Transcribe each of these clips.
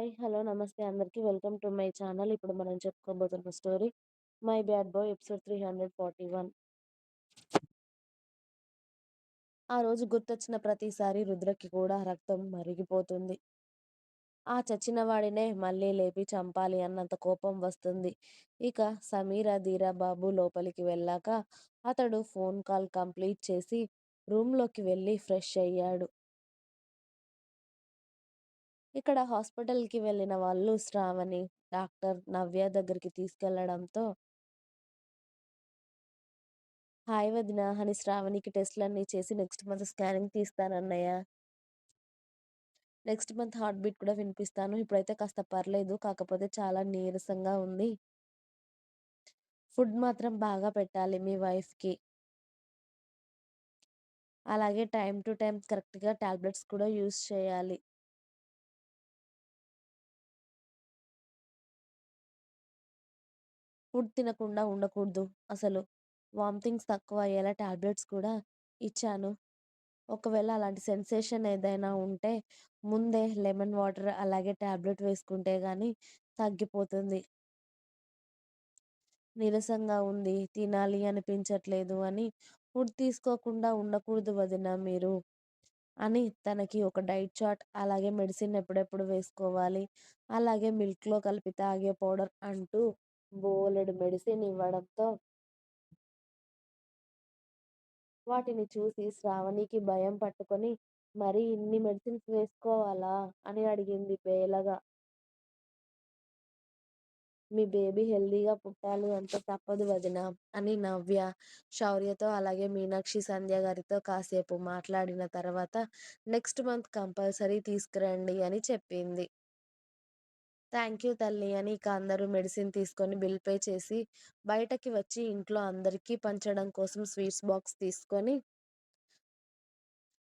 Hi. Hello. నమస్తే అందరికీ welcome to my channel. ఇప్పుడు మనం చెప్పుకోబోతున్న story 'my bad boy' episode 341. ఆ రోజు గుర్తొచ్చిన ప్రతిసారి రుద్రకి కూడా రక్తం మరిగిపోతుంది. ఆ చచ్చిన వాడినే మళ్ళీ లేపి చంపాలి అన్నంత కోపం వస్తుంది. ఇక సమీరా ధీరా బాబు లోపలికి వెళ్ళాక అతడు ఫోన్ కాల్ కంప్లీట్ చేసి రూమ్లోకి వెళ్ళి ఫ్రెష్ అయ్యాడు. ఇక్కడ హాస్పిటల్కి వెళ్ళిన వాళ్ళు శ్రావణి, డాక్టర్ నవ్య దగ్గరికి తీసుకెళ్ళడంతో హాయ్ వదినా అని శ్రావణికి టెస్టులన్నీ చేసి నెక్స్ట్ మంత్ స్కానింగ్ తీస్తానన్నయ్య. నెక్స్ట్ మంత్ హార్ట్ బీట్ కూడా వినిపిస్తాను. ఇప్పుడైతే కాస్త పర్లేదు. కాకపోతే చాలా నీరసంగా ఉంది. ఫుడ్ మాత్రం బాగా పెట్టాలి మీ వైఫ్కి అలాగే టైం టు టైం కరెక్ట్గా టాబ్లెట్స్ కూడా యూజ్ చేయాలి. ఫుడ్ తినకుండా ఉండకూడదు అసలు. వామిటింగ్స్ తక్కువ అయ్యేలా టాబ్లెట్స్ కూడా ఇచ్చాను. ఒకవేళ అలాంటి సెన్సేషన్ ఏదైనా ఉంటే ముందే లెమన్ వాటర్ అలాగే టాబ్లెట్ వేసుకుంటే కానీ తగ్గిపోతుంది. నీరసంగా ఉంది. తినాలి అనిపించట్లేదు అని ఫుడ్ తీసుకోకుండా ఉండకూడదు వదినా మీరు. అని తనకి ఒక డైట్ చార్ట్, అలాగే మెడిసిన్ ఎప్పుడెప్పుడు వేసుకోవాలి, అలాగే మిల్క్లో కలిపి తాగే పౌడర్ అంటూ బోలెడు మెడిసిన్ ఇవ్వడంతో వాటిని చూసి శ్రావణికి భయం పట్టుకొని మరి ఇన్ని మెడిసిన్స్ వేసుకోవాలా? అని అడిగింది బేలగా. మీ బేబీ హెల్దీగా పుట్టాలి అంటే తప్పదు వదినా అని నవ్య, శౌర్యతో అలాగే మీనాక్షి సంధ్య గారితో కాసేపు మాట్లాడిన తర్వాత నెక్స్ట్ మంత్ కంపల్సరీ తీసుకురండి అని చెప్పింది. థ్యాంక్ యూ తల్లి అని ఇక అందరూ మెడిసిన్ తీసుకొని బిల్ పే చేసి బయటకి వచ్చి ఇంట్లో అందరికీ పంచడం కోసం స్వీట్స్ బాక్స్ తీసుకొని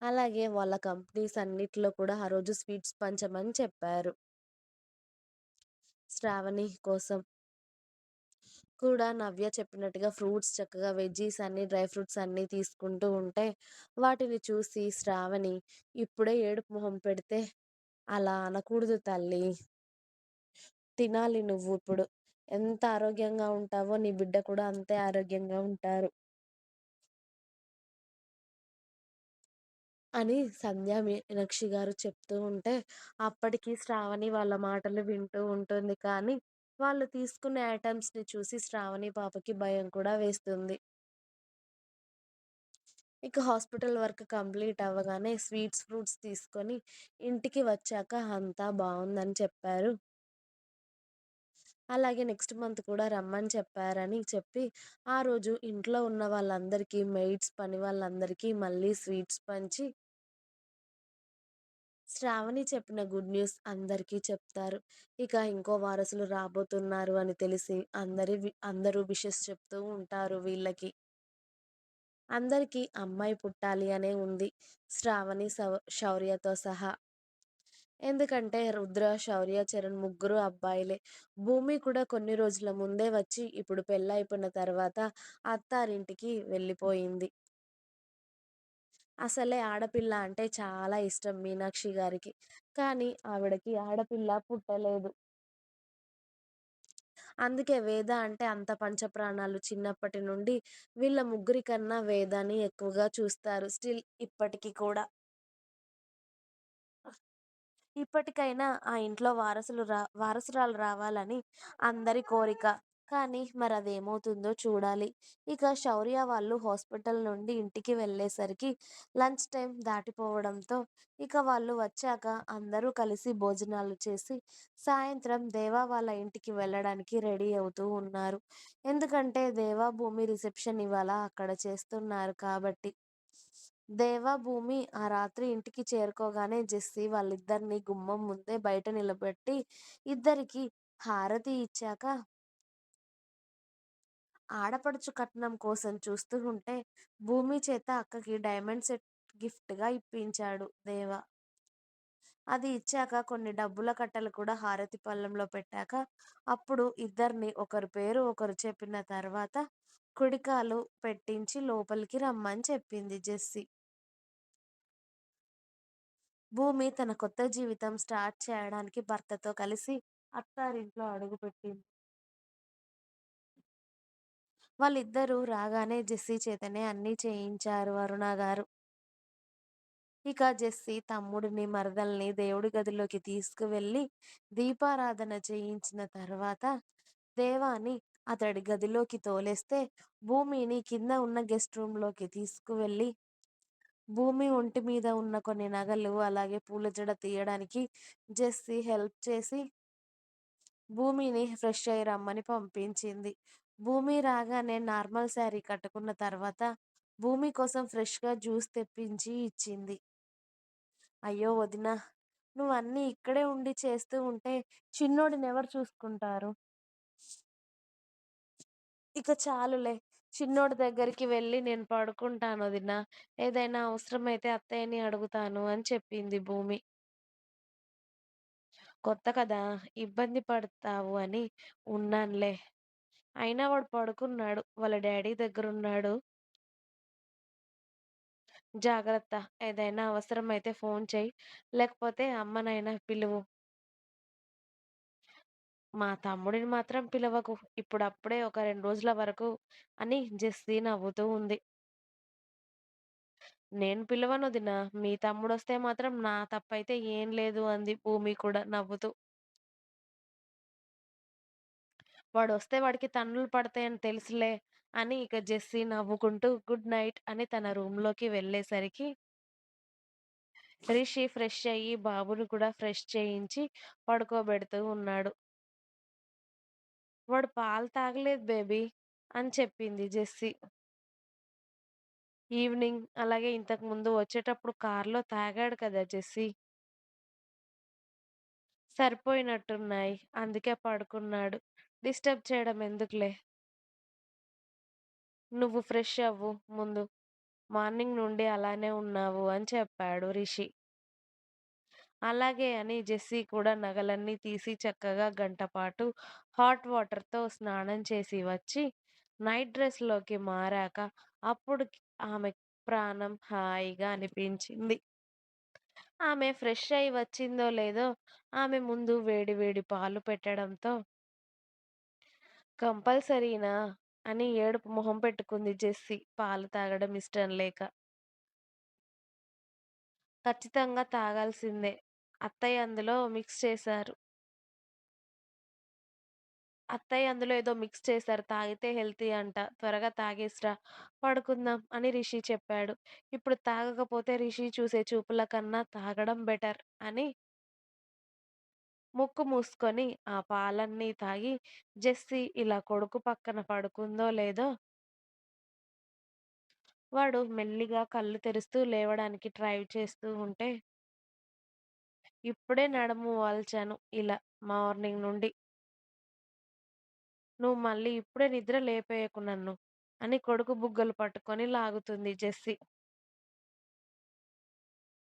అలాగే వాళ్ళ కంపెనీస్ అన్నిట్లో కూడా ఆ రోజు స్వీట్స్ పంచమని చెప్పారు. శ్రావణి కోసం కూడా నవ్య చెప్పినట్టుగా ఫ్రూట్స్ చక్కగా వెజ్జీస్ అన్ని డ్రై ఫ్రూట్స్ అన్నీ తీసుకుంటూ ఉంటే వాటిని చూసి శ్రావణి ఇప్పుడే ఏడుపు మొహం పెడితే అలా అనకూడదు తల్లి తినాలి నువ్వు ఇప్పుడు. ఎంత ఆరోగ్యంగా ఉంటావో నీ బిడ్డ కూడా అంతే ఆరోగ్యంగా ఉంటారు. అని సంధ్యా మీనాక్షి గారు చెప్తూ ఉంటే అప్పటికి శ్రావణి వాళ్ళ మాటలు వింటూ ఉంటుంది కానీ వాళ్ళు తీసుకునే ఐటమ్స్ని చూసి శ్రావణి పాపకి భయం కూడా వేస్తుంది. ఇక హాస్పిటల్ వర్క్ కంప్లీట్ అవ్వగానే స్వీట్స్, ఫ్రూట్స్ తీసుకొని ఇంటికి వచ్చాక అంతా బావుందని చెప్పారు. అలాగే నెక్స్ట్ మంత్ కూడా రమ్మని చెప్పారని చెప్పి ఆ రోజు ఇంట్లో ఉన్న వాళ్ళందరికీ మెయిడ్స్, పనివాళ్ళందరికీ మళ్ళీ స్వీట్స్ పంచి శ్రావణి చెప్పిన గుడ్ న్యూస్ అందరికీ చెప్తారు. ఇక ఇంకో వారసులు రాబోతున్నారు అని తెలిసి అందరి అందరూ విషెస్ చెప్తూ ఉంటారు వీళ్ళకి. అందరికీ అమ్మాయి పుట్టాలి అనే ఉంది. శ్రావణి, శౌ శౌర్యతో సహా. ఎందుకంటే రుద్ర, శౌర్య, చరణ్ ముగ్గురు అబ్బాయిలే. భూమి కూడా కొన్ని రోజుల ముందే వచ్చి ఇప్పుడు పెళ్ళైపోయిన తర్వాత అత్తారింటికి వెళ్ళిపోయింది. అసలే ఆడపిల్ల అంటే చాలా ఇష్టం మీనాక్షి గారికి. కానీ ఆవిడకి ఆడపిల్ల పుట్టలేదు. అందుకే వేద అంటే అంత పంచప్రాణాలు. చిన్నప్పటి నుండి వీళ్ళ ముగ్గురి కన్నా వేదని ఎక్కువగా చూస్తారు. స్టిల్ ఇప్పటికీ కూడా. ఇప్పటికైనా ఆ ఇంట్లో వారసులు రా వారసురాలు రావాలని అందరి కోరిక. కానీ మరదేమవుతుందో చూడాలి. ఇక శౌర్య వాళ్ళు హాస్పిటల్ నుండి ఇంటికి వెళ్ళేసరికి లంచ్ టైం దాటిపోవడంతో ఇక వాళ్ళు వచ్చాక అందరూ కలిసి భోజనాలు చేసి సాయంత్రం దేవా వాళ్ళ ఇంటికి వెళ్ళడానికి రెడీ అవుతూ ఉన్నారు. ఎందుకంటే దేవా, భూమి రిసెప్షన్ ఇవాళ అక్కడ చేస్తున్నారు కాబట్టి. దేవా, భూమి ఆ రాత్రి ఇంటికి చేరుకోగానే జెస్సీ వాళ్ళిద్దరిని గుమ్మం ముందే బయట నిలబెట్టి ఇద్దరికి హారతి ఇచ్చాక ఆడపడుచు కట్నం కోసం చూస్తూ ఉంటే భూమి చేత అక్కకి డైమండ్ సెట్ గిఫ్ట్గా ఇప్పించాడు దేవా. అది ఇచ్చాక కొన్ని డబ్బుల కట్టలు కూడా హారతి పళ్ళెంలో పెట్టాక అప్పుడు ఇద్దరిని ఒకరి పేరు ఒకరు చెప్పిన తర్వాత కుడికాలు పెట్టించి లోపలికి రమ్మని చెప్పింది జెస్సీ. భూమి తన కొత్త జీవితం స్టార్ట్ చేయడానికి భర్తతో కలిసి అత్తారింట్లో అడుగుపెట్టింది. వాళ్ళిద్దరూ రాగానే జెస్సీ చేతనే అన్నీ చేయించారు అరుణగారు. ఇక జెస్సీ తమ్ముడిని, మరదల్ని దేవుడి గదిలోకి తీసుకువెళ్ళి దీపారాధన చేయించిన తర్వాత దేవాని అతడి గదిలోకి తోలేస్తే భూమిని కింద ఉన్న గెస్ట్ రూమ్‌లోకి తీసుకువెళ్ళి భూమి ఒంటి మీద ఉన్న కొన్ని నగలు, అలాగే పూల జడ తీయడానికి జెస్సీ హెల్ప్ చేసి భూమిని ఫ్రెష్ అయ్యి రమ్మని పంపించింది. భూమి రాగానే నార్మల్ శారీ కట్టుకున్న తర్వాత భూమి కోసం ఫ్రెష్‌గా జ్యూస్ తెప్పించి ఇచ్చింది. అయ్యో వదినా! నువ్వన్నీ ఇక్కడే ఉండి చేస్తూ ఉంటే చిన్నోడిని ఎవరు చూసుకుంటారు? ఇక చాలులే. చిన్నోడి దగ్గరికి వెళ్ళి నేను పడుకుంటాను వదినా! ఏదైనా అవసరమైతే అత్తయ్యని అడుగుతాను అని చెప్పింది భూమి. కొత్త కదా! ఇబ్బంది పడతావు అని ఉన్నానులే. అయినా వాడు పడుకున్నాడు. వాళ్ళ డాడీ దగ్గర ఉన్నాడు జాగ్రత్త. ఏదైనా అవసరమైతే ఫోన్ చేయి లేకపోతే అమ్మనైనా పిలువు. మా తమ్ముడిని మాత్రం పిలవకు. ఇప్పుడప్పుడే ఒక 2 రోజుల వరకు అని జెస్సీ నవ్వుతూ ఉంది. నేను పిలవను పిలవనొదినా! మీ తమ్ముడొస్తే మాత్రం నా తప్పైతే ఏం లేదు అంది భూమి కూడా నవ్వుతూ. వాడొస్తే వాడికి తన్నులు పడతాయని తెలుసులే అని ఇక జెస్సీ నవ్వుకుంటూ గుడ్ నైట్ అని తన రూమ్‌లోకి వెళ్ళేసరికి రిషి ఫ్రెష్ అయ్యి బాబుని కూడా ఫ్రెష్ చేయించి పడుకోబెడుతూ ఉన్నాడు. వాడు పాలు తాగలేదు బేబీ అని చెప్పింది జెస్సీ. ఈవినింగ్ అలాగే ఇంతకు ముందు వచ్చేటప్పుడు కార్‌లో తాగాడు కదా జెస్సీ. సరిపోయినట్టున్నాయి. అందుకే పడుకున్నాడు. డిస్టర్బ్ చేయడం ఎందుకులే. నువ్వు ఫ్రెష్ అవ్వు ముందు. మార్నింగ్ నుండి అలానే ఉన్నావు అని చెప్పాడు రిషి. అలాగే అని జెస్సీ కూడా నగలన్నీ తీసి చక్కగా గంటపాటు హాట్ వాటర్‌తో స్నానం చేసి వచ్చి నైట్ డ్రెస్‌లోకి మారాక అప్పుడు ఆమె ప్రాణం హాయిగా అనిపించింది. ఆమె ఫ్రెష్ అయ్యి వచ్చిందో లేదో ఆమె ముందు వేడి వేడి పాలు పెట్టడంతో కంపల్సరీనా అని ఏడుపు మొహం పెట్టుకుంది జెస్సీ పాలు తాగడం ఇష్టం లేక. ఖచ్చితంగా తాగాల్సిందే. అత్తయ్య అందులో మిక్స్ చేశారు. అత్తయ్య అందులో ఏదో మిక్స్ చేశారు. తాగితే హెల్తీ అంట. త్వరగా తాగేసిరా పడుకుందాం అని రిషి చెప్పాడు. ఇప్పుడు తాగకపోతే రిషి చూసే చూపుల కన్నా తాగడం బెటర్ అని ముక్కు మూసుకొని ఆ పాలన్నీ తాగి జెస్సీ ఇలా కొడుకు పక్కన పడుకుందో లేదో వాడు మెల్లిగా కళ్ళు తెరుస్తూ లేవడానికి ట్రై చేస్తూ ఉంటే ఇప్పుడే నడుము వాల్చాను ఇలా మార్నింగ్ నుండి. నువ్వు మళ్ళీ ఇప్పుడే నిద్ర లేపేయకు నన్ను అని కొడుకు బుగ్గలు పట్టుకొని లాగుతుంది జెస్సీ.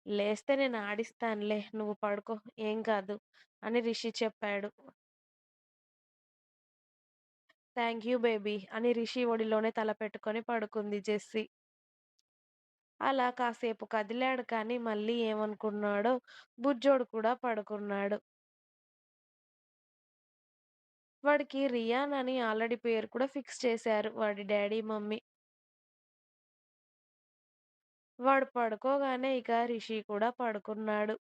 లేస్తే నేను ఆడిస్తానులే నువ్వు పడుకో ఏం కాదు అని రిషి చెప్పాడు. థాంక్యూ బేబీ అని రిషి ఒడిలోనే తల పెట్టుకొని పడుకుంది జెస్సీ. అలా కాసేపు కదిలాడు కానీ మళ్ళీ ఏమనుకున్నాడో బుజ్జోడు కూడా పడుకున్నాడు. వాడికి రియాన్ అని ఆల్రెడీ పేరు కూడా ఫిక్స్ చేశారు వాడి డాడీ మమ్మీ. వాడు పడుకోగానే ఇక రిషి కూడా పడుకున్నాడు.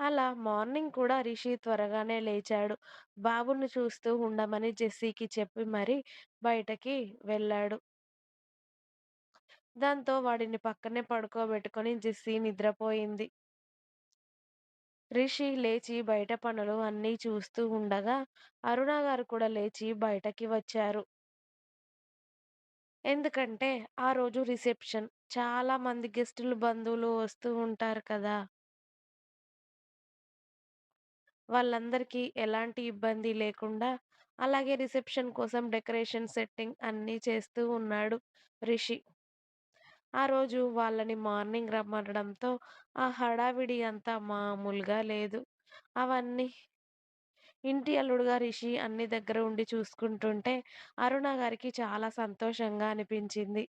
అలా మార్నింగ్ కూడా రిషి త్వరగానే లేచాడు. బాబుని చూస్తూ ఉండమని జెస్సీకి చెప్పి మరీ బయటకి వెళ్ళాడు. దాంతో వాడిని పక్కనే పడుకోబెట్టుకొని జెస్సీ నిద్రపోయింది. రిషి లేచి బయట పనులు అన్నీ చూస్తూ ఉండగా అరుణ గారు కూడా లేచి బయటకి వచ్చారు. ఎందుకంటే ఆ రోజు రిసెప్షన్. చాలా మంది గెస్టులు, బంధువులు వస్తూ ఉంటారు కదా! వాళ్ళందరికీ ఎలాంటి ఇబ్బంది లేకుండా అలాగే రిసెప్షన్ కోసం డెకరేషన్, సెట్టింగ్ అన్నీ చేస్తూ ఉన్నాడు రిషి. ఆ రోజు వాళ్ళని మార్నింగ్ రమ్మనడంతో ఆ హడావిడి అంతా మామూలుగా లేదు. అవన్నీ ఇంటి అల్లుడుగా రిషి అన్ని దగ్గర ఉండి చూసుకుంటుంటే అరుణ గారికి చాలా సంతోషంగా అనిపించింది.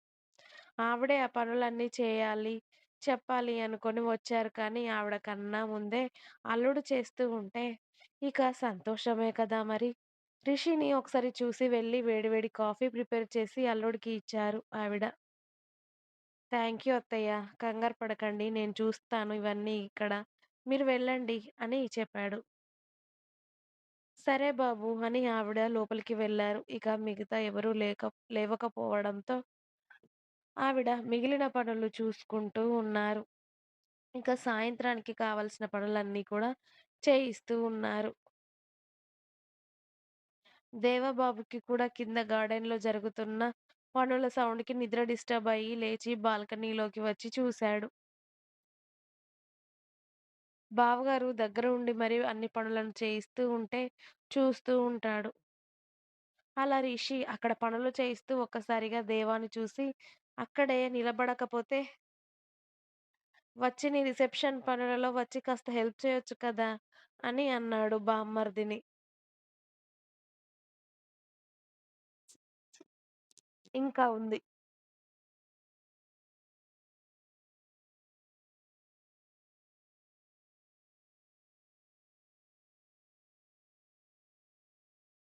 ఆవిడే ఆ పనులన్నీ చేయాలి. చెప్పాలి అనుకొని వచ్చారు కానీ ఆవిడ కన్నా ముందే అల్లుడు చేస్తూ ఉంటే ఇక సంతోషమే కదా మరి. రిషిని ఒకసారి చూసి వెళ్ళి వేడివేడి కాఫీ ప్రిపేర్ చేసి అల్లుడికి ఇచ్చారు ఆవిడ. థ్యాంక్ యూ అత్తయ్య. కంగారు పడకండి. నేను చూస్తాను ఇవన్నీ ఇక్కడ. మీరు వెళ్ళండి అని చెప్పాడు. సరే బాబు అని ఆవిడ లోపలికి వెళ్ళారు. ఇక మిగతా ఎవరూ లేక లేవకపోవడంతో ఆవిడ మిగిలిన పనులు చూసుకుంటూ ఉన్నారు. ఇక సాయంత్రానికి కావాల్సిన పనులన్నీ కూడా చేయిస్తూ ఉన్నారు. దేవబాబుకి కూడా కింద గార్డెన్‌లో జరుగుతున్న పనుల సౌండ్‌కి నిద్ర డిస్టర్బ్ అయ్యి లేచి బాల్కనీలోకి వచ్చి చూశాడు. బావగారు దగ్గర ఉండి మరీ అన్ని పనులను చేయిస్తూ ఉంటే చూస్తూ ఉంటాడు. అలా రిషి అక్కడ పనులు చేయిస్తూ ఒక్కసారిగా దేవాని చూసి అక్కడే నిలబడకపోతే వచ్చి నీ రిసెప్షన్ పనులలో వచ్చి కాస్త హెల్ప్ చేయొచ్చు కదా! అని అన్నాడు బామ్మర్దిని. ఇంకా ఉంది.